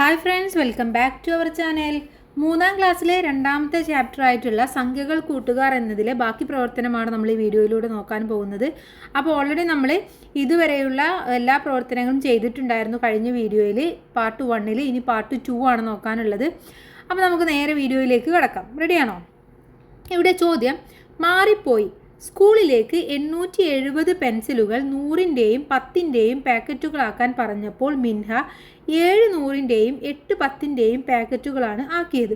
Hi friends welcome back to our channel. മൂന്നാം ക്ലാസ്സിലെ രണ്ടാമത്തെ ചാപ്റ്റർ ആയിട്ടുള്ള സംഖ്യകൾ കൂട്ടുകാർ എന്നതിലെ ബാക്കി പ്രവർത്തനമാണ് നമ്മൾ ഈ വീഡിയോയിലൂടെ നോക്കാൻ പോകുന്നത്. അപ്പോൾ ഓൾറെഡി നമ്മൾ ഇതുവരെയുള്ള എല്ലാ പ്രവർത്തനങ്ങളും ചെയ്തിട്ടുണ്ടായിരുന്നു കഴിഞ്ഞ വീഡിയോയിൽ പാർട്ട് വണ്ണിൽ ഇനി പാർട്ട് ടു ആണ് നോക്കാനുള്ളത്. അപ്പോൾ നമുക്ക് നേരെ വീഡിയോയിലേക്ക് കിടക്കാം. റെഡിയാണോ ഇവിടെ ചോദ്യം മാറിപ്പോയി. സ്കൂളിലേക്ക് എണ്ണൂറ്റി എഴുപത് പെൻസിലുകൾ നൂറിന്റെയും പത്തിന്റെയും പാക്കറ്റുകളാക്കാൻ പറഞ്ഞപ്പോൾ മിൻഹ ഏഴ് നൂറിന്റെയും എട്ട് പത്തിന്റെയും പാക്കറ്റുകളാണ് ആക്കിയത്.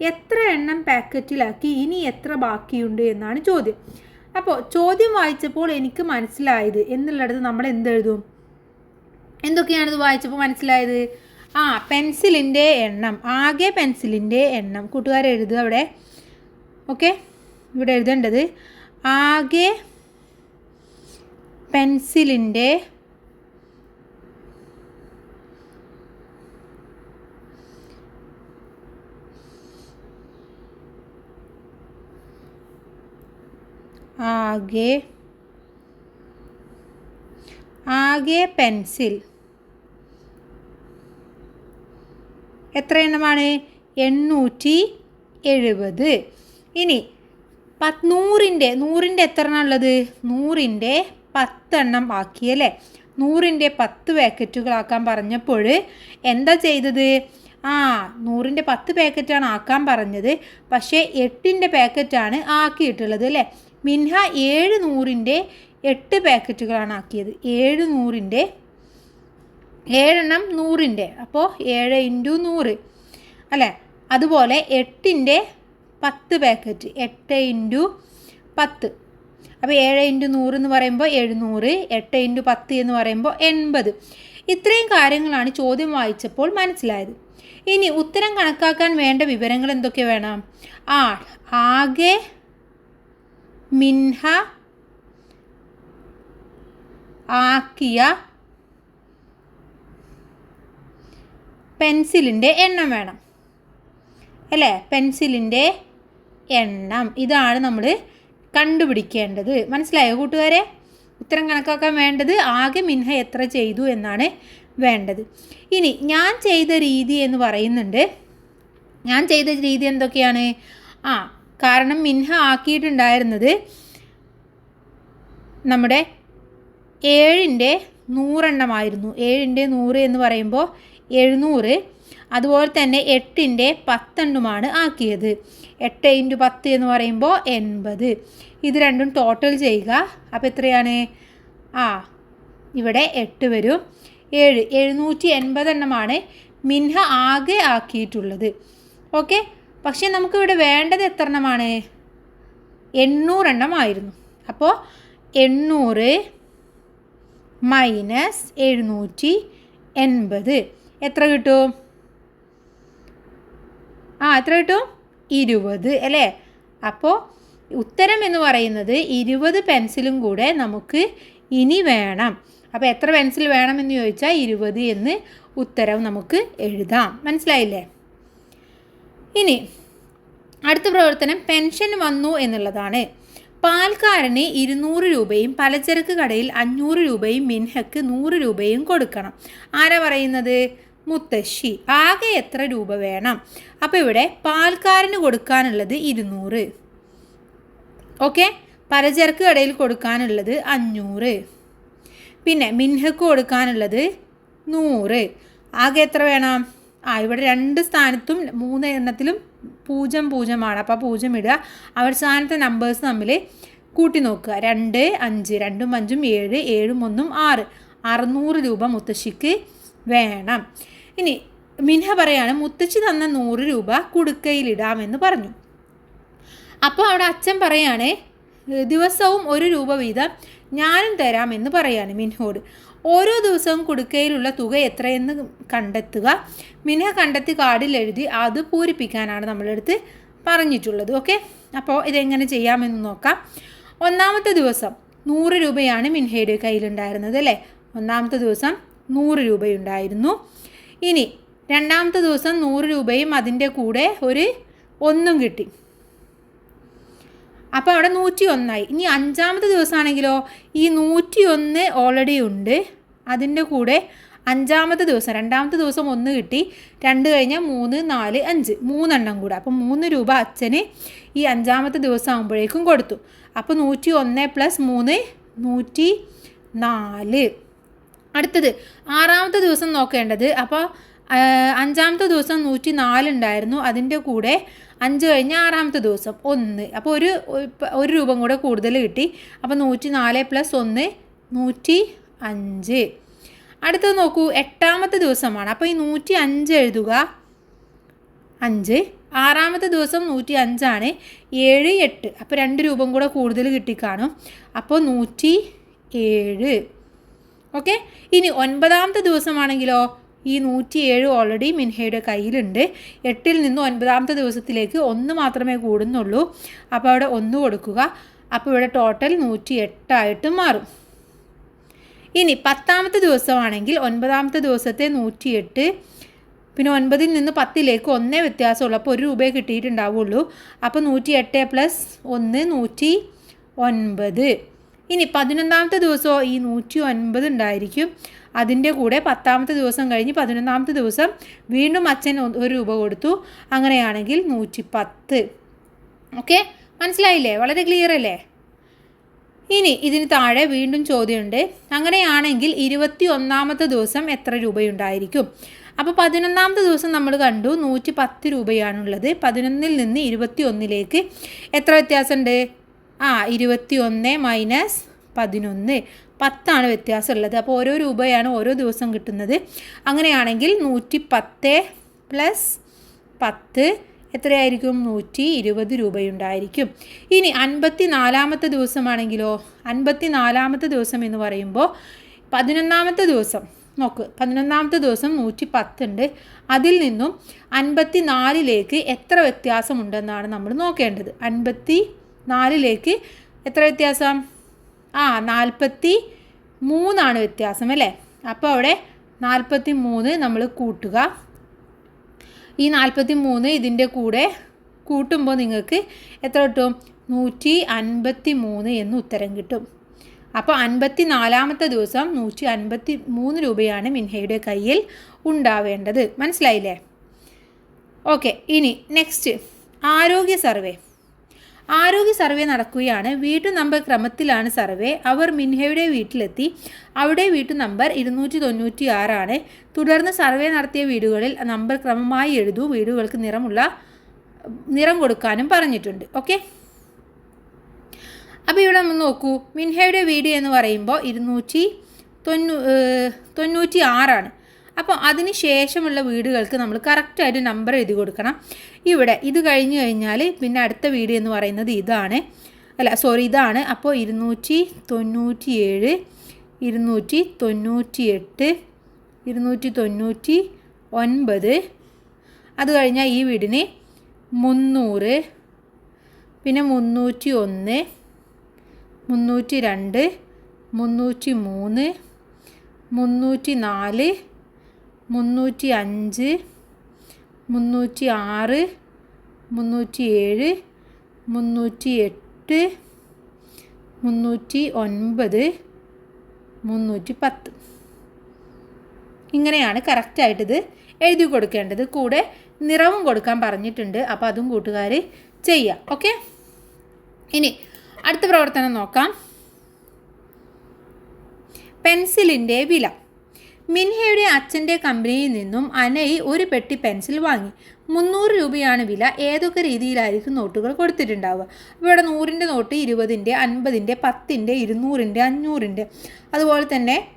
എത്ര എണ്ണം പാക്കറ്റിലാക്കി ഇനി എത്ര ബാക്കിയുണ്ട് എന്നാണ് ചോദ്യം. അപ്പോൾ ചോദ്യം വായിച്ചപ്പോൾ എനിക്ക് മനസ്സിലായത് എന്നുള്ളിടത്ത് നമ്മൾ എന്തെഴുതും എന്തൊക്കെയാണിത് വായിച്ചപ്പോൾ മനസ്സിലായത്? ആ പെൻസിലിന്റെ എണ്ണം ആകെ പെൻസിലിന്റെ എണ്ണം. കൂട്ടുകാരെ എഴുതുക അവിടെ. ഓക്കെ? ഇവിടെ എഴുതേണ്ടത് ആകെ പെൻസിലിന്റെ ആകെ ആകെ പെൻസിൽ. എത്ര എണ്ണമാണ്? എണ്ണൂറ്റി എഴുപത് ഇനി പത്ത് നൂറിന്റെ നൂറിന്റെ എത്ര എണ്ണം ഉള്ളത്? നൂറിന്റെ പത്തെണ്ണം ആക്കിയല്ലേ നൂറിന്റെ പത്ത് പാക്കറ്റുകളാക്കാൻ പറഞ്ഞപ്പോൾ എന്താ ചെയ്തത്? ആ നൂറിന്റെ പത്ത് പാക്കറ്റാണ് ആക്കാൻ പറഞ്ഞത്. പക്ഷേ എട്ടിന്റെ പാക്കറ്റാണ് ആക്കിയിട്ടുള്ളത് അല്ലേ? മിൻഹ ഏഴ് നൂറിന്റെ എട്ട് പാക്കറ്റുകളാണ് ആക്കിയത്. ഏഴ് നൂറിന്റെ ഏഴെണ്ണം നൂറിന്റെ. അപ്പോൾ ഏഴ് ഇന്റു നൂറ്. അല്ലേ? അതുപോലെ എട്ടിന്റെ പത്ത് പാക്കറ്റ്. എട്ട് ഇന്റു പത്ത്. അപ്പോൾ ഏഴ് ഇന്റു നൂറ് എന്ന് പറയുമ്പോൾ എഴുന്നൂറ്. എട്ട് ഇന്റു പത്ത് എന്ന് പറയുമ്പോൾ എൺപത്. ഇത്രയും കാര്യങ്ങളാണ് ചോദ്യം വായിച്ചപ്പോൾ മനസ്സിലായത്. ഇനി ഉത്തരം കണക്കാക്കാൻ വേണ്ട വിവരങ്ങൾ എന്തൊക്കെ വേണം? ആ ആകെ മിൻഹ ആക്കിയ പെൻസിലിന്റെ എണ്ണം വേണം. അല്ലേ? പെൻസിലിന്റെ എണ്ണം. ഇതാണ് നമ്മൾ കണ്ടുപിടിക്കേണ്ടത്. മനസ്സിലായോ കൂട്ടുകാരെ? ഉത്തരം കണക്കാക്കാൻ വേണ്ടത് ആകെ മിൻഹ എത്ര ചെയ്തു എന്നാണ് വേണ്ടത്. ഇനി ഞാൻ ചെയ്ത രീതി എന്ന് പറയുന്നുണ്ട്. ഞാൻ ചെയ്ത രീതി എന്തൊക്കെയാണ്? ആ കാരണം മിൻഹ ആക്കിയിട്ടുണ്ടായിരുന്നത് നമ്മുടെ ഏഴിന്റെ നൂറെണ്ണമായിരുന്നു. ഏഴിന്റെ നൂറ് എന്ന് പറയുമ്പോൾ എഴുന്നൂറ്. അതുപോലെ തന്നെ എട്ടിന്റെ പത്തെണ്ണമാണ് ആക്കിയത്. എട്ട് ഇന്റു പത്ത് എന്ന് പറയുമ്പോൾ എൺപത്. ഇത് രണ്ടും ടോട്ടൽ ചെയ്യുക. അപ്പോൾ എത്രയാണ്? ആ ഇവിടെ എട്ട് വരും. ഏഴ് എഴുന്നൂറ്റി എൺപതെണ്ണമാണ് മിൻഹ ആകെ ആക്കിയിട്ടുള്ളത്. ഓക്കെ? പക്ഷേ നമുക്കിവിടെ വേണ്ടത് എത്ര എണ്ണമാണ് എണ്ണൂറെണ്ണമായിരുന്നു. അപ്പോൾ എണ്ണൂറ് മൈനസ് എഴുന്നൂറ്റി എൺപത്. എത്ര കിട്ടും? ആ എത്ര കിട്ടും? ഇരുപത് അല്ലേ? അപ്പോൾ ഉത്തരം എന്ന് പറയുന്നത് ഇരുപത് പെൻസിലും കൂടെ നമുക്ക് ഇനി വേണം. അപ്പോൾ എത്ര പെൻസിൽ വേണമെന്ന് ചോദിച്ചാൽ ഇരുപത് എന്ന് ഉത്തരം നമുക്ക് എഴുതാം. മനസ്സിലായില്ലേ? ഇനി അടുത്ത പ്രവർത്തനം പെൻഷൻ വന്നു എന്നുള്ളതാണ്. പാൽക്കാരന് ഇരുന്നൂറ് രൂപയും പലചരക്ക് കടയിൽ അഞ്ഞൂറ് രൂപയും മിൻഹക്ക് നൂറ് രൂപയും കൊടുക്കണം. ആരാ പറയുന്നത്? മുത്തശ്ശി. ആകെ എത്ര രൂപ വേണം? അപ്പോൾ ഇവിടെ പാൽക്കാരന് കൊടുക്കാനുള്ളത് ഇരുന്നൂറ്. ഓക്കെ? പലചരക്ക് കടയിൽ കൊടുക്കാനുള്ളത് അഞ്ഞൂറ്. പിന്നെ മിൻഹക്ക് കൊടുക്കാനുള്ളത് നൂറ്. ആകെ എത്ര വേണം? ആ ഇവിടെ രണ്ട് സ്ഥാനത്തും മൂന്ന് എണ്ണത്തിലും പൂജ്യം പൂജ്യമാണ്. അപ്പോൾ പൂജ്യം ഇടുക. അവസാനത്തെ നമ്പേഴ്സ് തമ്മിൽ കൂട്ടി നോക്കുക. രണ്ട് അഞ്ച് രണ്ടും അഞ്ചും ഏഴ് ഏഴും ഒന്നും ആറ്. അറുന്നൂറ് രൂപ മുത്തശ്ശിക്ക് വേണം. ഇനി മിൻഹ പറയാണ് മുത്തശ്ശി തന്ന നൂറ് രൂപ കുടുക്കയിലിടാമെന്ന് പറഞ്ഞു. അപ്പോൾ അവിടെ അച്ഛൻ പറയാണ് ദിവസവും ഒരു രൂപ വീതം ഞാനും തരാമെന്ന് പറയാണ് മിൻഹോട്. ഓരോ ദിവസവും കുടുക്കയിലുള്ള തുക എത്രയെന്ന് കണ്ടെത്തുക. മിന കണ്ടെത്തി കാർഡിൽ എഴുതി അത് പൂരിപ്പിക്കാനാണ് നമ്മളെടുത്ത് പറഞ്ഞിട്ടുള്ളത്. ഓക്കെ? അപ്പോൾ ഇതെങ്ങനെ ചെയ്യാമെന്ന് നോക്കാം. ഒന്നാമത്തെ ദിവസം നൂറ് രൂപയാണ് മിൻഹയുടെ കയ്യിലുണ്ടായിരുന്നത് അല്ലേ? ഒന്നാമത്തെ ദിവസം നൂറ് രൂപയുണ്ടായിരുന്നു. ഇനി രണ്ടാമത്തെ ദിവസം നൂറ് രൂപയും അതിന്റെ കൂടെ ഒരു ഒന്നും കിട്ടി. അപ്പോൾ അവിടെ നൂറ്റി ഒന്നായി ഇനി അഞ്ചാമത്തെ ദിവസമാണെങ്കിലോ ഈ നൂറ്റി ഒന്ന് ഓൾറെഡി ഉണ്ട്. അതിന്റെ കൂടെ അഞ്ചാമത്തെ ദിവസം രണ്ടാമത്തെ ദിവസം ഒന്ന് കിട്ടി. രണ്ട് കഴിഞ്ഞാൽ മൂന്ന് നാല് അഞ്ച്. മൂന്നെണ്ണം കൂടെ. അപ്പം മൂന്ന് രൂപ അച്ഛന് ഈ അഞ്ചാമത്തെ ദിവസം ആകുമ്പോഴേക്കും കൊടുത്തു. അപ്പോൾ നൂറ്റി ഒന്ന് പ്ലസ് മൂന്ന് നൂറ്റി നാല് അടുത്തത് ആറാമത്തെ ദിവസം നോക്കേണ്ടത്. അപ്പോൾ അഞ്ചാമത്തെ ദിവസം നൂറ്റി നാലുണ്ടായിരുന്നു അതിന്റെ കൂടെ അഞ്ച് കഴിഞ്ഞ് ആറാമത്തെ ദിവസം ഒന്ന്. അപ്പോൾ ഒരു ഒരു രൂപം കൂടെ കൂടുതൽ കിട്ടി. അപ്പോൾ നൂറ്റി നാല് പ്ലസ് ഒന്ന് നൂറ്റി അഞ്ച് അടുത്തത് നോക്കൂ എട്ടാമത്തെ ദിവസമാണ്. അപ്പോൾ ഈ നൂറ്റി അഞ്ച് എഴുതുക. അഞ്ച്. ആറാമത്തെ ദിവസം നൂറ്റി അഞ്ചാണ് ഏഴ് എട്ട്. അപ്പോൾ രണ്ട് രൂപം കൂടെ കൂടുതൽ കിട്ടിക്കാണും അപ്പോൾ നൂറ്റി ഏഴ് ഓക്കെ? ഇനി ഒൻപതാമത്തെ ദിവസമാണെങ്കിലോ? ഈ നൂറ്റിയേഴ് ഓൾറെഡി മിൻഹയുടെ കയ്യിലുണ്ട്. എട്ടിൽ നിന്ന് ഒൻപതാമത്തെ ദിവസത്തിലേക്ക് ഒന്ന് മാത്രമേ കൂടുന്നുള്ളൂ. അപ്പോൾ അവിടെ ഒന്ന് കൊടുക്കുക. അപ്പോൾ ഇവിടെ ടോട്ടൽ നൂറ്റി എട്ടായിട്ട് മാറും. ഇനി പത്താമത്തെ ദിവസമാണെങ്കിൽ ഒൻപതാമത്തെ ദിവസത്തെ നൂറ്റിയെട്ട്. പിന്നെ ഒൻപതിൽ നിന്ന് പത്തിലേക്ക് ഒന്നേ വ്യത്യാസമുള്ളൂ. അപ്പോൾ ഒരു രൂപയെ കിട്ടിയിട്ടുണ്ടാവുള്ളൂ. അപ്പോൾ നൂറ്റി എട്ട് പ്ലസ് ഒന്ന് നൂറ്റി ഒൻപത്. ഇനി പതിനൊന്നാമത്തെ ദിവസമോ ഈ നൂറ്റി ഒൻപത് ഉണ്ടായിരിക്കും. അതിന്റെ കൂടെ പത്താമത്തെ ദിവസം കഴിഞ്ഞ് പതിനൊന്നാമത്തെ ദിവസം വീണ്ടും അച്ഛൻ ഒരു രൂപ കൊടുത്തു. അങ്ങനെയാണെങ്കിൽ നൂറ്റി പത്ത് ഓക്കെ? മനസ്സിലായില്ലേ? വളരെ ക്ലിയർ അല്ലേ? ഇനി ഇതിന് താഴെ വീണ്ടും ചോദ്യമുണ്ട്. അങ്ങനെയാണെങ്കിൽ ഇരുപത്തി ഒന്നാമത്തെ ദിവസം എത്ര രൂപയുണ്ടായിരിക്കും? അപ്പോൾ പതിനൊന്നാമത്തെ ദിവസം നമ്മൾ കണ്ടു നൂറ്റി പത്ത് രൂപയാണുള്ളത്. പതിനൊന്നിൽ നിന്ന് ഇരുപത്തി ഒന്നിലേക്ക് എത്ര വ്യത്യാസമുണ്ട്? ആ ഇരുപത്തി ഒന്ന് മൈനസ് പതിനൊന്ന്. പത്താണ് വ്യത്യാസമുള്ളത്. അപ്പോൾ ഓരോ രൂപയാണ് ഓരോ ദിവസം കിട്ടുന്നത്. അങ്ങനെയാണെങ്കിൽ നൂറ്റി പത്ത് പ്ലസ് പത്ത് എത്രയായിരിക്കും? നൂറ്റി ഇരുപത് രൂപയുണ്ടായിരിക്കും. ഇനി അൻപത്തി നാലാമത്തെ ദിവസമാണെങ്കിലോ? അൻപത്തി നാലാമത്തെ ദിവസം എന്ന് പറയുമ്പോൾ പതിനൊന്നാമത്തെ ദിവസം നോക്ക് പതിനൊന്നാമത്തെ ദിവസം നൂറ്റി പത്തുണ്ട് അതിൽ നിന്നും അൻപത്തി നാലിലേക്ക് എത്ര വ്യത്യാസമുണ്ടെന്നാണ് നമ്മൾ നോക്കേണ്ടത്. അൻപത്തി നാലിലേക്ക് എത്ര വ്യത്യാസം? ആ നാൽപ്പത്തി മൂന്നാണ് വ്യത്യാസം അല്ലേ? അപ്പോൾ അവിടെ നാൽപ്പത്തി മൂന്ന് നമ്മൾ കൂട്ടുക. ഈ നാൽപ്പത്തി മൂന്ന് ഇതിന്റെ കൂടെ കൂട്ടുമ്പോൾ നിങ്ങൾക്ക് എത്ര കിട്ടും? നൂറ്റി അൻപത്തി മൂന്ന് എന്ന് ഉത്തരം കിട്ടും. അപ്പോൾ അൻപത്തി നാലാമത്തെ ദിവസം നൂറ്റി അൻപത്തി മൂന്ന് രൂപയാണ് മിൻഹയുടെ കയ്യിൽ ഉണ്ടാവേണ്ടത്. മനസ്സിലായില്ലേ? ഓക്കെ ഇനി നെക്സ്റ്റ് ആരോഗ്യ സർവേ. ആരോഗ്യ സർവേ നടക്കുകയാണ്. വീട്ടു നമ്പർ ക്രമത്തിലാണ് സർവേ. അവർ മിൻഹയുടെ വീട്ടിലെത്തി. അവിടെ വീട്ടു നമ്പർ ഇരുന്നൂറ്റി തൊണ്ണൂറ്റി ആറാണ് തുടർന്ന് സർവേ നടത്തിയ വീടുകളിൽ നമ്പർ ക്രമമായി എഴുതൂ. വീടുകൾക്ക് നിറമുള്ള നിറം കൊടുക്കാനും പറഞ്ഞിട്ടുണ്ട്. ഓക്കെ? അപ്പോൾ ഇവിടെ നമ്മൾ നോക്കൂ. മിൻഹയുടെ വീട് എന്ന് പറയുമ്പോൾ ഇരുന്നൂറ്റി തൊണ്ണൂ തൊണ്ണൂറ്റി ആറാണ് അപ്പോൾ അതിന് ശേഷമുള്ള വീടുകൾക്ക് നമ്മൾ കറക്റ്റായിട്ട് നമ്പർ എഴുതി കൊടുക്കണം. ഇവിടെ ഇത് കഴിഞ്ഞ് കഴിഞ്ഞാൽ പിന്നെ അടുത്ത വീട് എന്ന് പറയുന്നത് ഇതാണ്. അല്ല സോറി ഇതാണ്. അപ്പോൾ ഇരുന്നൂറ്റി തൊണ്ണൂറ്റി ഏഴ് ഇരുന്നൂറ്റി തൊണ്ണൂറ്റി എട്ട് ഇരുന്നൂറ്റി തൊണ്ണൂറ്റി ഒൻപത് അത് കഴിഞ്ഞാൽ ഈ വീടിന് മുന്നൂറ് പിന്നെ മുന്നൂറ്റി ഒന്ന് മുന്നൂറ്റി രണ്ട് മുന്നൂറ്റി മൂന്ന് മുന്നൂറ്റി നാല് മുന്നൂറ്റി അഞ്ച് മുന്നൂറ്റി ആറ് മുന്നൂറ്റി ഏഴ് മുന്നൂറ്റി എട്ട് മുന്നൂറ്റി ഒൻപത് മുന്നൂറ്റി പത്ത് ഇങ്ങനെയാണ് കറക്റ്റായിട്ടിത് എഴുതി കൊടുക്കേണ്ടത്. കൂടെ നിറവും കൊടുക്കാൻ പറഞ്ഞിട്ടുണ്ട്. അപ്പോൾ അതും കൂട്ടുകാർ ചെയ്യുക ഓക്കെ? ഇനി അടുത്ത പ്രവർത്തനം നോക്കാം. പെൻസിലിന്റെ വില. മിൻഹയുടെ അച്ഛന്റെ കമ്പനിയിൽ നിന്നും അനയി ഒരു പെട്ടി പെൻസിൽ വാങ്ങി. മുന്നൂറ് രൂപയാണ് വില. ഏതൊക്കെ രീതിയിലായിരിക്കും നോട്ടുകൾ കൊടുത്തിട്ടുണ്ടാവുക? അപ്പോൾ ഇവിടെ നൂറിന്റെ നോട്ട് ഇരുപതിന്റെ അൻപതിന്റെ പത്തിന്റെ ഇരുന്നൂറിന്റെ അഞ്ഞൂറിന്റെ. അതുപോലെ തന്നെ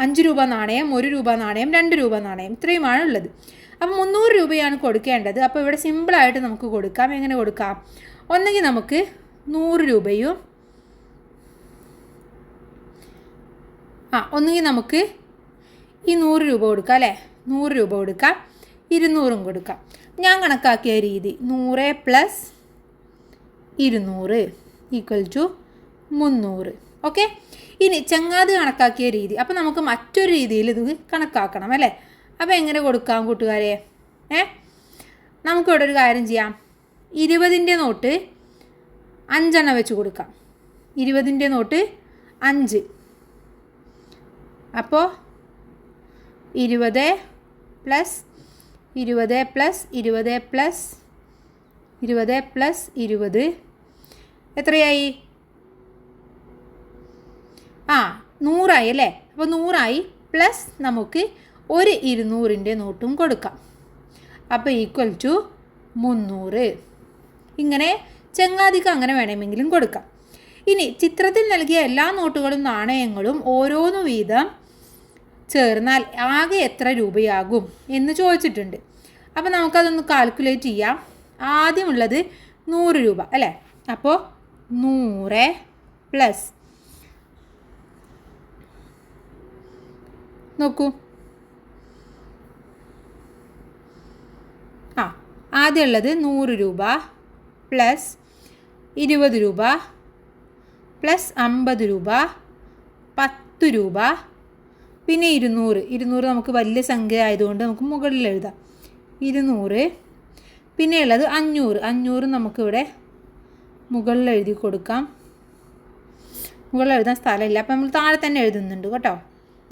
അഞ്ച് രൂപ നാണയം ഒരു രൂപ നാണയം രണ്ട് രൂപ നാണയം. ഇത്രയുമാണ് ഉള്ളത്. അപ്പോൾ മുന്നൂറ് രൂപയാണ് കൊടുക്കേണ്ടത്. അപ്പോൾ ഇവിടെ സിമ്പിളായിട്ട് നമുക്ക് കൊടുക്കാം. എങ്ങനെ കൊടുക്കാം? ഒന്നെങ്കിൽ നമുക്ക് നൂറ് രൂപയും ആ ഒന്നുകിൽ നമുക്ക് ഈ നൂറ് രൂപ കൊടുക്കാം അല്ലേ? നൂറ് രൂപ കൊടുക്കാം. ഇരുന്നൂറും കൊടുക്കാം. ഞാൻ കണക്കാക്കിയ രീതി നൂറ് പ്ലസ് ഇരുന്നൂറ് ഈക്വൽ ടു മുന്നൂറ്. ഓക്കെ ഇനി ചങ്ങാതി കണക്കാക്കിയ രീതി. അപ്പോൾ നമുക്ക് മറ്റൊരു രീതിയിൽ ഇത് കണക്കാക്കണം അല്ലേ? അപ്പോൾ എങ്ങനെ കൊടുക്കാം കൂട്ടുകാരെ? ഏ? നമുക്കിവിടെ ഒരു കാര്യം ചെയ്യാം. ഇരുപതിന്റെ നോട്ട് അഞ്ചെണ്ണം വെച്ച് കൊടുക്കാം. ഇരുപതിന്റെ നോട്ട് അഞ്ച്. അപ്പോൾ ഇരുപത് പ്ലസ് ഇരുപത് പ്ലസ് ഇരുപത് പ്ലസ് ഇരുപത് പ്ലസ് ഇരുപത്. എത്രയായി? ആ നൂറായി അല്ലേ? അപ്പോൾ നൂറായി പ്ലസ് നമുക്ക് ഒരു ഇരുന്നൂറിന്റെ നോട്ടും കൊടുക്കാം. അപ്പോൾ ഈക്വൽ ടു മുന്നൂറ്. ഇങ്ങനെ ചങ്ങാതിക്ക് അങ്ങനെ വേണമെങ്കിലും കൊടുക്കാം. ഇനി ചിത്രത്തിൽ നൽകിയ എല്ലാ നോട്ടുകളും നാണയങ്ങളും ഓരോന്നു വീതം ചേർന്നാൽ ആകെ എത്ര രൂപയാകും എന്ന് ചോദിച്ചിട്ടുണ്ട്. അപ്പോൾ നമുക്കതൊന്ന് കാൽക്കുലേറ്റ് ചെയ്യാം. ആദ്യമുള്ളത് നൂറ് രൂപ അല്ലേ? അപ്പോൾ നൂറ് പ്ലസ് നോക്കൂ. ആ ആദ്യമുള്ളത് നൂറ് രൂപ പ്ലസ് ഇരുപത് രൂപ പ്ലസ് അമ്പത് രൂപ പത്ത് രൂപ പിന്നെ ഇരുന്നൂറ്. ഇരുന്നൂറ് നമുക്ക് വലിയ സംഖ്യ ആയതുകൊണ്ട് നമുക്ക് മുകളിൽ എഴുതാം. ഇരുന്നൂറ്. പിന്നെ ഉള്ളത് അഞ്ഞൂറ്. അഞ്ഞൂറ് നമുക്കിവിടെ മുകളിൽ എഴുതി കൊടുക്കാം. മുകളിൽ എഴുതാൻ സ്ഥലമില്ല. അപ്പം നമ്മൾ താഴെ തന്നെ എഴുതുന്നുണ്ട് കേട്ടോ.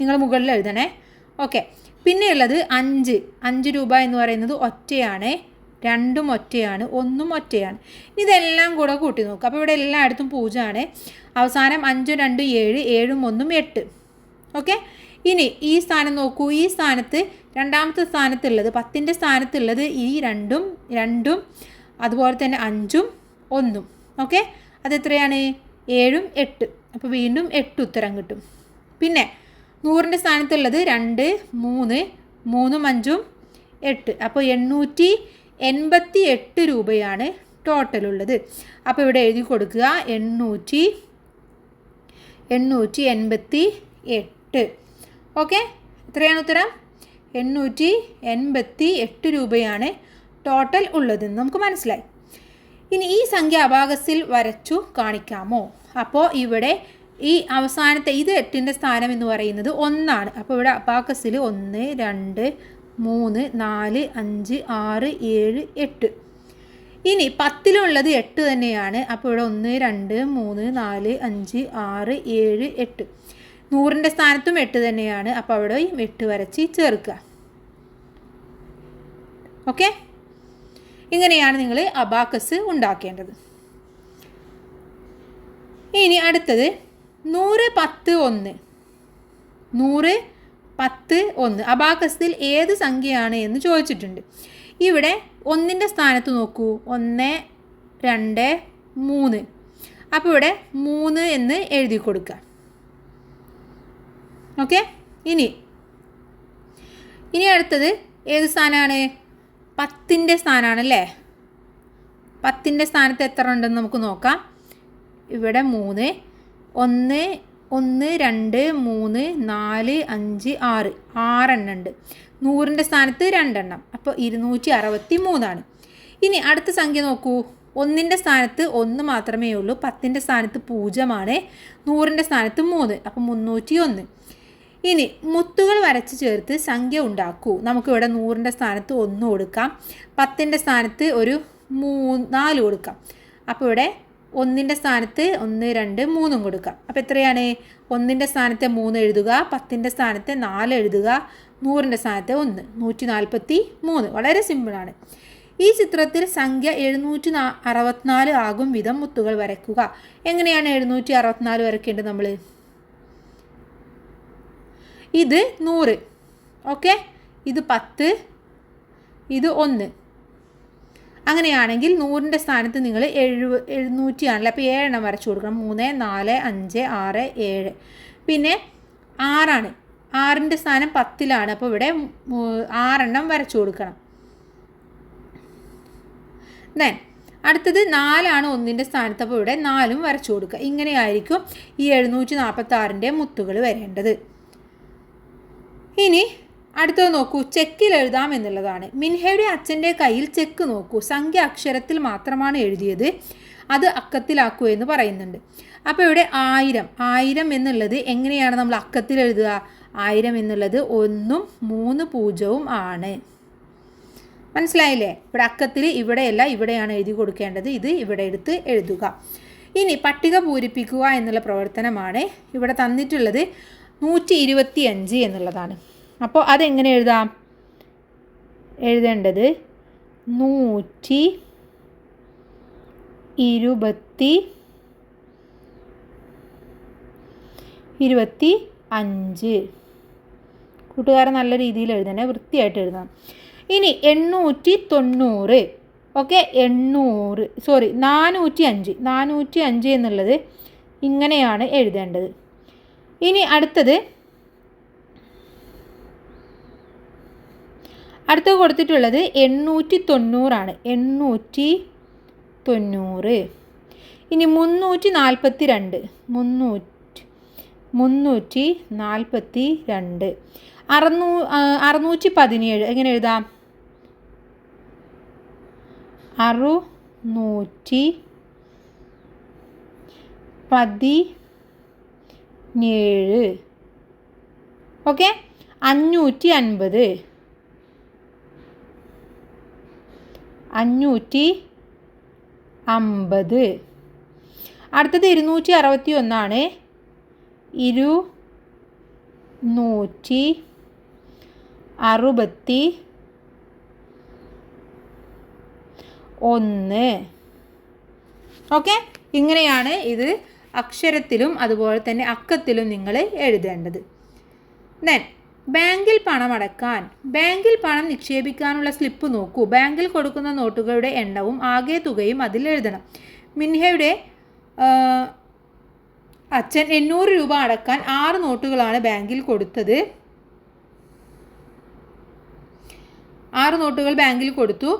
നിങ്ങൾ മുകളിൽ എഴുതണേ. ഓക്കെ. പിന്നെയുള്ളത് അഞ്ച്. അഞ്ച് രൂപ എന്ന് പറയുന്നത് ഒറ്റയാണ്. രണ്ടും ഒറ്റയാണ്. ഒന്നും ഒറ്റയാണ്. ഇതെല്ലാം കൂടെ കൂട്ടി നോക്കുക അപ്പോൾ ഇവിടെ എല്ലായിടത്തും പൂജ്യമാണ്. അവസാനം അഞ്ചും രണ്ടും ഏഴ്. ഏഴും ഒന്നും എട്ട്. ഓക്കെ? ഇനി ഈ സ്ഥാനം നോക്കൂ. ഈ സ്ഥാനത്ത് രണ്ടാമത്തെ സ്ഥാനത്തുള്ളത് പത്തിന്റെ സ്ഥാനത്തുള്ളത് ഈ രണ്ടും രണ്ടും അതുപോലെ തന്നെ അഞ്ചും ഒന്നും. ഓക്കെ? അതെത്രയാണ് ഏഴും എട്ട്. അപ്പോൾ വീണ്ടും എട്ട് ഉത്തരം കിട്ടും. പിന്നെ നൂറിന്റെ സ്ഥാനത്തുള്ളത് രണ്ട് മൂന്ന് മൂന്നും അഞ്ചും എട്ട്. അപ്പോൾ എണ്ണൂറ്റി എൺപത്തി എട്ട് രൂപയാണ് ടോട്ടൽ ഉള്ളത്. അപ്പോൾ ഇവിടെ എഴുതി കൊടുക്കുക. എണ്ണൂറ്റി എണ്ണൂറ്റി എൺപത്തി എട്ട് ഓക്കെ? എത്രയാണ് ഉത്തരം? എണ്ണൂറ്റി എൺപത്തി എട്ട് രൂപയാണ് ടോട്ടൽ ഉള്ളതെന്ന് നമുക്ക് മനസ്സിലായി. ഇനി ഈ സംഖ്യ അപാകസിൽ വരച്ചു കാണിക്കാമോ? അപ്പോൾ ഇവിടെ ഈ അവസാനത്തെ ഇത് എട്ടിന്റെ സ്ഥാനം എന്ന് പറയുന്നത് ഒന്നാണ്. അപ്പോൾ ഇവിടെ അപാകസിൽ ഒന്ന് രണ്ട് മൂന്ന് നാല് അഞ്ച് ആറ് ഏഴ് എട്ട്. ഇനി പത്തിലുള്ളത് എട്ട് തന്നെയാണ്. അപ്പോൾ ഇവിടെ ഒന്ന് രണ്ട് മൂന്ന് നാല് അഞ്ച് ആറ് ഏഴ് എട്ട്. നൂറിന്റെ സ്ഥാനത്തും എട്ട് തന്നെയാണ്. അപ്പോൾ അവിടെ എട്ട് വരച്ച് ചേർക്കുക. ഓക്കെ? ഇങ്ങനെയാണ് നിങ്ങൾ അബാക്കസ് ഉണ്ടാക്കേണ്ടത്. ഇനി അടുത്തത് നൂറ് പത്ത് ഒന്ന്. നൂറ് പത്ത് ഒന്ന്. അബാക്കസിൽ ഏത് സംഖ്യയാണ് എന്ന് ചോദിച്ചിട്ടുണ്ട്. ഇവിടെ ഒന്നിന്റെ സ്ഥാനത്ത് നോക്കൂ. ഒന്ന് രണ്ട് മൂന്ന്. അപ്പോൾ ഇവിടെ മൂന്ന് എന്ന് എഴുതി കൊടുക്കുക. ഓക്കെ? ഇനി. ഇനി അടുത്തത് ഏത് സ്ഥാനമാണ് പത്തിന്റെ സ്ഥാനമാണ് അല്ലേ പത്തിന്റെ സ്ഥാനത്ത് എത്ര ഉണ്ടെന്ന് നമുക്ക് നോക്കാം. ഇവിടെ മൂന്ന് ഒന്ന് ഒന്ന് രണ്ട് മൂന്ന് നാല് അഞ്ച് ആറ്. ആറെണ്ണം ഉണ്ട്. നൂറിന്റെ സ്ഥാനത്ത് രണ്ടെണ്ണം. അപ്പോൾ ഇരുന്നൂറ്റി അറുപത്തി മൂന്നാണ് ഇനി അടുത്ത സംഖ്യ നോക്കൂ. ഒന്നിന്റെ സ്ഥാനത്ത് ഒന്ന് മാത്രമേ ഉള്ളൂ പത്തിന്റെ സ്ഥാനത്ത് പൂജ്യമാണ്. നൂറിന്റെ സ്ഥാനത്ത് മൂന്ന്. അപ്പോൾ മുന്നൂറ്റി ഒന്ന് ഇനി മുത്തുകൾ വരച്ച് ചേർത്ത് സംഖ്യ ഉണ്ടാക്കൂ. നമുക്കിവിടെ നൂറിന്റെ സ്ഥാനത്ത് ഒന്ന് കൊടുക്കാം. പത്തിന്റെ സ്ഥാനത്ത് ഒരു മൂ നാല് കൊടുക്കാം. അപ്പോൾ ഇവിടെ ഒന്നിന്റെ സ്ഥാനത്ത് ഒന്ന് രണ്ട് മൂന്നും കൊടുക്കാം. അപ്പോൾ എത്രയാണ്? ഒന്നിന്റെ സ്ഥാനത്തെ മൂന്ന് എഴുതുക പത്തിന്റെ സ്ഥാനത്തെ നാല് എഴുതുക നൂറിന്റെ സ്ഥാനത്തെ ഒന്ന്. നൂറ്റി നാൽപ്പത്തി മൂന്ന് വളരെ സിമ്പിളാണ്. ഈ ചിത്രത്തിൽ സംഖ്യ എഴുന്നൂറ്റി അറുപത്തിനാല് ആകും വിധം മുത്തുകൾ വരയ്ക്കുക. എങ്ങനെയാണ് എഴുന്നൂറ്റി അറുപത്തിനാല് വരയ്ക്കേണ്ടത് നമ്മൾ? ഇത് നൂറ്. ഓക്കെ? ഇത് പത്ത്. ഇത് ഒന്ന്. അങ്ങനെയാണെങ്കിൽ നൂറിന്റെ സ്ഥാനത്ത് നിങ്ങൾ എഴുപ എഴുന്നൂറ്റിയാണല്ലോ? അപ്പോൾ ഏഴെണ്ണം വരച്ചു കൊടുക്കണം. മൂന്ന് നാല് അഞ്ച് ആറ് ഏഴ്. പിന്നെ ആറാണ്. ആറിന്റെ സ്ഥാനം പത്തിലാണ്. അപ്പോൾ ഇവിടെ ആറെണ്ണം വരച്ചു കൊടുക്കണം. ദെൻ അടുത്തത് നാലാണ് ഒന്നിന്റെ സ്ഥാനത്ത്. അപ്പോൾ ഇവിടെ നാലും വരച്ചു കൊടുക്കുക. ഇങ്ങനെയായിരിക്കും ഈ എഴുന്നൂറ്റി നാൽപ്പത്തി ആറിന്റെ മുത്തുകൾ വരേണ്ടത്. ഇനി അടുത്തത് നോക്കൂ. ചെക്കിൽ എഴുതാം എന്നുള്ളതാണ്. മിൻഹയുടെ അച്ഛന്റെ കയ്യിൽ ചെക്ക് നോക്കൂ. സംഖ്യ അക്ഷരത്തിൽ മാത്രമാണ് എഴുതിയത്. അത് അക്കത്തിലാക്കൂ എന്ന് പറയുന്നുണ്ട്. അപ്പോൾ ഇവിടെ ആയിരം. ആയിരം എന്നുള്ളത് എങ്ങനെയാണ് നമ്മൾ അക്കത്തിൽ എഴുതുക? ആയിരം എന്നുള്ളത് ഒന്നും മൂന്ന് പൂജ്യവും ആണ്. മനസ്സിലായില്ലേ? ഇവിടെ അക്കത്തിൽ ഇവിടെയല്ല ഇവിടെയാണ് എഴുതി കൊടുക്കേണ്ടത്. ഇത് ഇവിടെ എടുത്ത് എഴുതുക. ഇനി പട്ടിക പൂരിപ്പിക്കുക എന്നുള്ള പ്രവർത്തനമാണ് ഇവിടെ തന്നിട്ടുള്ളത്. നൂറ്റി ഇരുപത്തി അഞ്ച് എന്നുള്ളതാണ്. അപ്പോൾ അതെങ്ങനെ എഴുതാം? എഴുതേണ്ടത് നൂറ്റി ഇരുപത്തി ഇരുപത്തി അഞ്ച് കൂട്ടുകാരൻ നല്ല രീതിയിൽ എഴുതണേ വൃത്തിയായിട്ട് എഴുതണം. ഇനി എണ്ണൂറ്റി തൊണ്ണൂറ് ഓക്കെ എണ്ണൂറ്. സോറി നാനൂറ്റി അഞ്ച് നാനൂറ്റി അഞ്ച് എന്നുള്ളത് ഇങ്ങനെയാണ് എഴുതേണ്ടത്. ഇനി അടുത്തത് അടുത്ത് കൊടുത്തിട്ടുള്ളത് എണ്ണൂറ്റി തൊണ്ണൂറാണ് എണ്ണൂറ്റി തൊണ്ണൂറ് ഇനി മുന്നൂറ്റി നാൽപ്പത്തി രണ്ട് മുന്നൂറ്റി മുന്നൂറ്റി നാൽപ്പത്തി രണ്ട് അറുന്നൂ അറുന്നൂറ്റി പതിനേഴ് എങ്ങനെ എഴുതാം? അറുന്നൂറ്റി പതിനേഴ്. ഓക്കെ? അഞ്ഞൂറ്റി അൻപത് അഞ്ഞൂറ്റി അമ്പത് അടുത്തത് ഇരുന്നൂറ്റി അറുപത്തി ഒന്നാണ് ഇരു നൂറ്റി അറുപത്തി ഒന്ന്. ഓക്കെ? ഇങ്ങനെയാണ് ഇത് അക്ഷരത്തിലും അതുപോലെ തന്നെ അക്കത്തിലും നിങ്ങൾ എഴുതേണ്ടത്. ദെൻ ബാങ്കിൽ പണം അടക്കാൻ. ബാങ്കിൽ പണം നിക്ഷേപിക്കാനുള്ള സ്ലിപ്പ് നോക്കൂ. ബാങ്കിൽ കൊടുക്കുന്ന നോട്ടുകളുടെ എണ്ണവും ആകെ തുകയും അതിൽ എഴുതണം. മിൻഹയുടെ അച്ഛൻ എണ്ണൂറ് രൂപ അടക്കാൻ ആറ് നോട്ടുകളാണ് ബാങ്കിൽ കൊടുത്തത്. ആറ് നോട്ടുകൾ ബാങ്കിൽ കൊടുത്തു.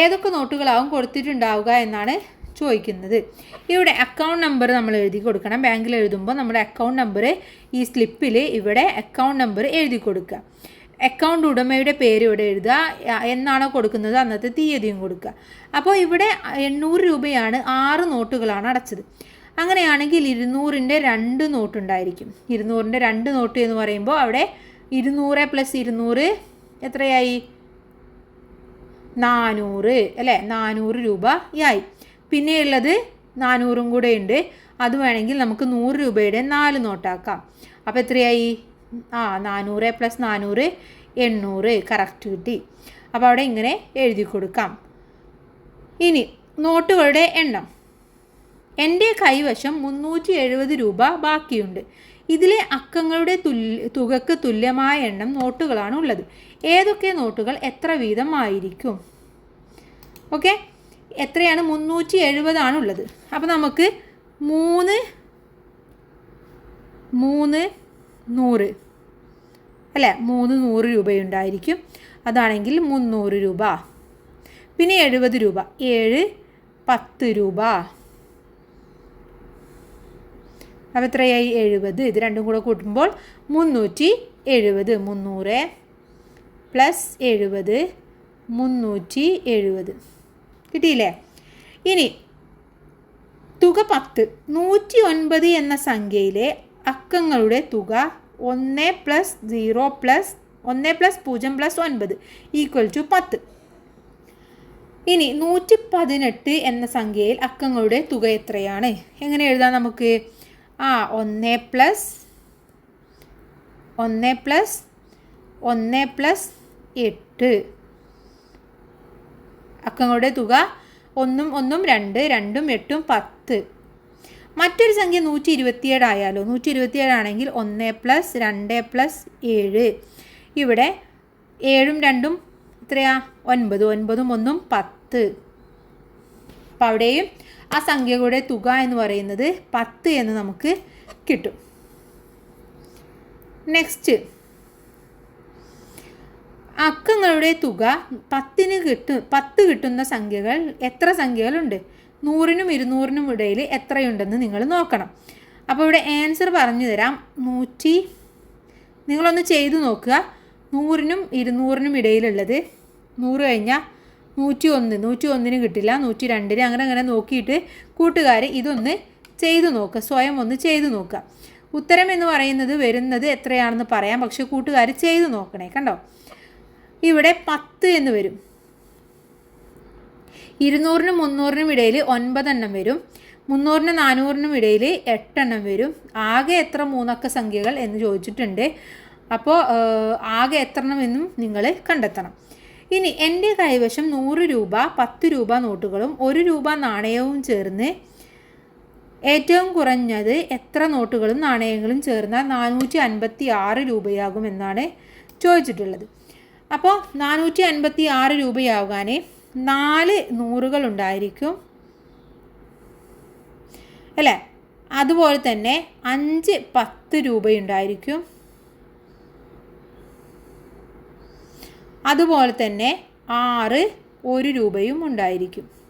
ഏതൊക്കെ നോട്ടുകളാവും കൊടുത്തിട്ടുണ്ടാവുക എന്നാണ് ചോദിക്കുന്നത്. ഇവിടെ അക്കൗണ്ട് നമ്പർ നമ്മൾ എഴുതി കൊടുക്കണം. ബാങ്കിൽ എഴുതുമ്പോൾ നമ്മുടെ അക്കൗണ്ട് നമ്പർ ഈ സ്ലിപ്പിൽ ഇവിടെ അക്കൗണ്ട് നമ്പർ എഴുതി കൊടുക്കുക. അക്കൗണ്ട് ഉടമയുടെ പേര് ഇവിടെ എഴുതുക. എന്നാണോ കൊടുക്കുന്നത്? അന്നത്തെ തീയതിയും കൊടുക്കുക. അപ്പോൾ ഇവിടെ എണ്ണൂറ് രൂപയാണ് ആറ് നോട്ടുകളാണ് അടച്ചത്. അങ്ങനെയാണെങ്കിൽ ഇരുന്നൂറിന്റെ രണ്ട് നോട്ടുണ്ടായിരിക്കും. ഇരുന്നൂറിന്റെ രണ്ട് നോട്ട് എന്ന് പറയുമ്പോൾ അവിടെ ഇരുന്നൂറ് പ്ലസ് ഇരുന്നൂറ് എത്രയായി? നാനൂറ് അല്ലേ? നാനൂറ് രൂപയായി. പിന്നെയുള്ളത് നാനൂറും കൂടെ ഉണ്ട്. അത് വേണമെങ്കിൽ നമുക്ക് നൂറ് രൂപയുടെ നാല് നോട്ടാക്കാം. അപ്പോൾ എത്രയായി? ആ നാനൂറ് പ്ലസ് നാനൂറ് എണ്ണൂറ്. കറക്റ്റ് കിട്ടി. അപ്പോൾ അവിടെ ഇങ്ങനെ എഴുതി കൊടുക്കാം. ഇനി നോട്ടുകളുടെ എണ്ണം. എന്റെ കൈവശം മുന്നൂറ്റി എഴുപത് രൂപ ബാക്കിയുണ്ട്. ഇതിലെ അക്കങ്ങളുടെ തുല്യ തുകക്ക് തുല്യമായ എണ്ണം നോട്ടുകളാണ് ഉള്ളത്. ഏതൊക്കെ നോട്ടുകൾ എത്ര വീതം ആയിരിക്കും ഓക്കെ എത്രയാണ്? മുന്നൂറ്റി എഴുപതാണ് ഉള്ളത് അപ്പോൾ നമുക്ക് മൂന്ന് മൂന്ന് നൂറ്. അല്ലേ? മൂന്ന് നൂറ് രൂപയുണ്ടായിരിക്കും. അതാണെങ്കിൽ മുന്നൂറ് രൂപ. പിന്നെ എഴുപത് രൂപ. ഏഴ് പത്ത് രൂപ. അപ്പോൾ എത്രയായി? എഴുപത്. ഇത് രണ്ടും കൂടെ കൂട്ടുമ്പോൾ മുന്നൂറ്റി എഴുപത് മുന്നൂറ് പ്ലസ് എഴുപത് മുന്നൂറ്റി എഴുപത്. കിട്ടിയില്ലേ? ഇനി തുക പത്ത് നൂറ്റി ഒൻപത് എന്ന സംഖ്യയിലെ അക്കങ്ങളുടെ തുക ഒന്ന് പ്ലസ് സീറോ പ്ലസ് ഒന്ന് പ്ലസ് പൂജ്യം പ്ലസ് ഒൻപത് ഈക്വൽ ടു പത്ത്. ഇനി നൂറ്റി പതിനെട്ട് എന്ന സംഖ്യയിൽ അക്കങ്ങളുടെ തുക എത്രയാണ്? എങ്ങനെ എഴുതാം നമുക്ക്? ആ ഒന്ന് പ്ലസ് ഒന്ന് പ്ലസ് ഒന്ന് പ്ലസ് എട്ട്. അക്കങ്ങളുടെ തുക ഒന്നും ഒന്നും രണ്ട് രണ്ടും എട്ടും പത്ത്. മറ്റൊരു സംഖ്യ നൂറ്റി ഇരുപത്തിയേഴ് ആയാലോ? നൂറ്റി ഇരുപത്തിയേഴ് ആണെങ്കിൽ ഒന്ന് പ്ലസ് രണ്ട് പ്ലസ് ഏഴ്. ഇവിടെ ഏഴും രണ്ടും എത്രയാ? ഒൻപത്. ഒൻപതും ഒന്നും പത്ത്. അപ്പോൾ അവിടെയും ആ സംഖ്യയുടെ തുക എന്ന് പറയുന്നത് പത്ത് എന്ന് നമുക്ക് കിട്ടും. നെക്സ്റ്റ് അക്കങ്ങളുടെ തുക പത്തിന് കിട്ടും പത്ത് കിട്ടുന്ന സംഖ്യകൾ എത്ര സംഖ്യകളുണ്ട്? നൂറിനും ഇരുന്നൂറിനും ഇടയിൽ എത്രയുണ്ടെന്ന് നിങ്ങൾ നോക്കണം. അപ്പോൾ ഇവിടെ ആൻസർ പറഞ്ഞു തരാം. നൂറ്റി നിങ്ങളൊന്ന് ചെയ്തു നോക്കുക. നൂറിനും ഇരുന്നൂറിനും ഇടയിലുള്ളത് നൂറ് കഴിഞ്ഞാൽ നൂറ്റി ഒന്ന് നൂറ്റി ഒന്നിന് കിട്ടില്ല നൂറ്റി രണ്ടിന് അങ്ങനെ അങ്ങനെ നോക്കിയിട്ട് കൂട്ടുകാർ ഇതൊന്ന് ചെയ്തു നോക്കുക സ്വയം ഒന്ന് ചെയ്തു നോക്കുക ഉത്തരം എന്ന് പറയുന്നത് വരുന്നത് എത്രയാണെന്ന് പറയാം പക്ഷേ കൂട്ടുകാർ ചെയ്തു നോക്കണേ കണ്ടോ? ഇവിടെ പത്ത് എന്ന് വരും. ഇരുന്നൂറിനും മുന്നൂറിനും ഇടയിൽ ഒൻപതെണ്ണം വരും. മുന്നൂറിനും നാനൂറിനും ഇടയിൽ എട്ടെണ്ണം വരും. ആകെ എത്ര മൂന്നക്ക സംഖ്യകൾ എന്ന് ചോദിച്ചിട്ടുണ്ട്. അപ്പോൾ ആകെ എത്രണമെന്നും നിങ്ങൾ കണ്ടെത്തണം. ഇനി എന്റെ കൈവശം നൂറ് രൂപ പത്ത് രൂപ നോട്ടുകളും ഒരു രൂപ നാണയവും ചേർന്ന് ഏറ്റവും കുറഞ്ഞത് എത്ര നോട്ടുകളും നാണയങ്ങളും ചേർന്നാൽ നാനൂറ്റി അൻപത്തി ആറ് രൂപയാകുമെന്നാണ് ചോദിച്ചിട്ടുള്ളത്. അപ്പോൾ നാനൂറ്റി അൻപത്തി ആറ് രൂപയാകാൻ നാല് നൂറുകൾ ഉണ്ടായിരിക്കും അല്ലേ? അതുപോലെ തന്നെ അഞ്ച് പത്ത് രൂപയുണ്ടായിരിക്കും. അതുപോലെ തന്നെ ആറ് ഒരു രൂപയും ഉണ്ടായിരിക്കും.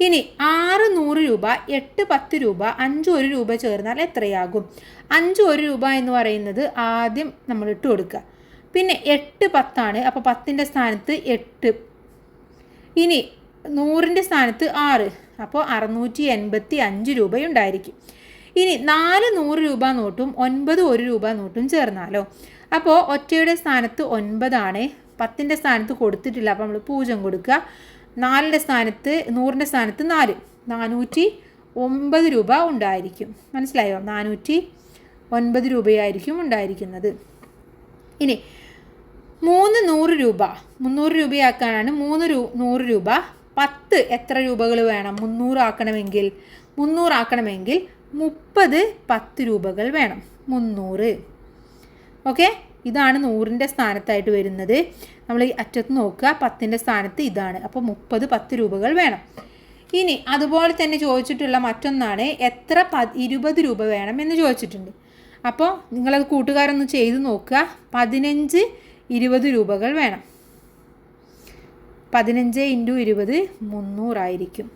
ഇനി ആറ് നൂറ് രൂപ എട്ട് പത്ത് രൂപ അഞ്ച് ഒരു രൂപ ചേർന്നാൽ എത്രയാകും? അഞ്ച് ഒരു രൂപ എന്ന് പറയുന്നത് ആദ്യം നമ്മൾ ഇട്ട് കൊടുക്കുക. പിന്നെ എട്ട് പത്താണ് അപ്പോൾ പത്തിന്റെ സ്ഥാനത്ത് എട്ട്. ഇനി നൂറിന്റെ സ്ഥാനത്ത് ആറ് അപ്പോൾ അറുന്നൂറ്റി എൺപത്തി അഞ്ച് രൂപയുണ്ടായിരിക്കും. ഇനി നാല് നൂറ് രൂപ നോട്ടും ഒൻപത് ഒരു രൂപ നോട്ടും ചേർന്നാലോ? അപ്പോൾ ഒറ്റയുടെ സ്ഥാനത്ത് ഒൻപതാണ് പത്തിന്റെ സ്ഥാനത്ത് കൊടുത്തിട്ടില്ല അപ്പോൾ നമ്മൾ പൂജ്യം കൊടുക്കുക. നാലിന്റെ സ്ഥാനത്ത് നൂറിന്റെ സ്ഥാനത്ത് നാല്. നാനൂറ്റി ഒമ്പത് രൂപ ഉണ്ടായിരിക്കും. മനസ്സിലായോ? നാനൂറ്റി ഒൻപത് രൂപയായിരിക്കും ഉണ്ടായിരിക്കുന്നത്. ഇനി മൂന്ന് നൂറ് രൂപ. മുന്നൂറ് രൂപയാക്കാനാണ് മൂന്ന് രൂ നൂറ് രൂപ. പത്ത് എത്ര രൂപകൾ വേണം? മുന്നൂറാക്കണമെങ്കിൽ മുന്നൂറാക്കണമെങ്കിൽ മുപ്പത് പത്ത് രൂപകൾ വേണം. മുന്നൂറ്. ഓക്കെ? ഇതാണ് നൂറിന്റെ സ്ഥാനത്തായിട്ട് വരുന്നത്. നമ്മൾ ഈ അറ്റത്ത് നോക്കുക പത്തിന്റെ സ്ഥാനത്ത് ഇതാണ്. അപ്പോൾ മുപ്പത് പത്ത് രൂപകൾ വേണം. ഇനി അതുപോലെ തന്നെ ചോദിച്ചിട്ടുള്ള മറ്റൊന്നാണ് എത്ര പ ഇരുപത് രൂപ വേണം എന്ന് ചോദിച്ചിട്ടുണ്ട്. അപ്പോൾ നിങ്ങളത് കൂട്ടുകാരൊന്ന് ചെയ്ത് നോക്കുക. പതിനഞ്ച് ഇരുപത് രൂപകൾ വേണം. പതിനഞ്ച് ഇന്റു ഇരുപത് മുന്നൂറായിരിക്കും.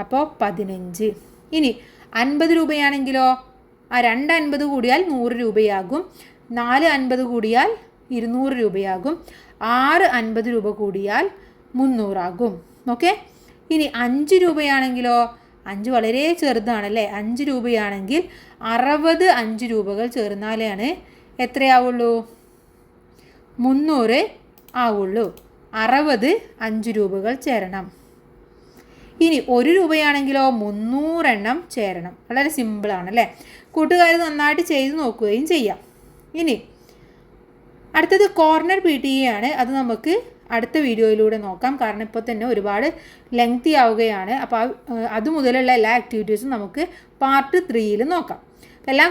അപ്പോൾ പതിനഞ്ച്. ഇനി അൻപത് രൂപയാണെങ്കിലോ? ആ രണ്ട് അൻപത് കൂടിയാൽ നൂറ് രൂപയാകും. നാല് അൻപത് കൂടിയാൽ ഇരുന്നൂറ് രൂപയാകും. ആറ് അൻപത് രൂപ കൂടിയാൽ മുന്നൂറാകും. ഓക്കെ? ഇനി അഞ്ച് രൂപയാണെങ്കിലോ? അഞ്ച് വളരെ ചെറുതാണല്ലേ? അഞ്ച് രൂപയാണെങ്കിൽ അറുപത് അഞ്ച് രൂപകൾ ചേർന്നാലാണ് എത്രയാവുള്ളൂ? മുന്നൂറ് ആവുള്ളൂ. അറുപത് അഞ്ച് രൂപകൾ ചേരണം. ഇനി ഒരു രൂപയാണെങ്കിലോ മുന്നൂറെണ്ണം ചേരണം. വളരെ സിമ്പിളാണ് അല്ലേ കൂട്ടുകാർ നന്നായിട്ട് ചെയ്തു നോക്കുകയും ചെയ്യാം. ഇനി അടുത്തത് കോർണർ പി ടി ആണ് അത് നമുക്ക് അടുത്ത വീഡിയോയിലൂടെ നോക്കാം. കാരണം ഇപ്പോൾ തന്നെ ഒരുപാട് ലെങ്തി ആവുകയാണ്. അപ്പോൾ അത് മുതലുള്ള എല്ലാ ആക്ടിവിറ്റീസും നമുക്ക് പാർട്ട് ത്രീയിൽ നോക്കാം. എല്ലാം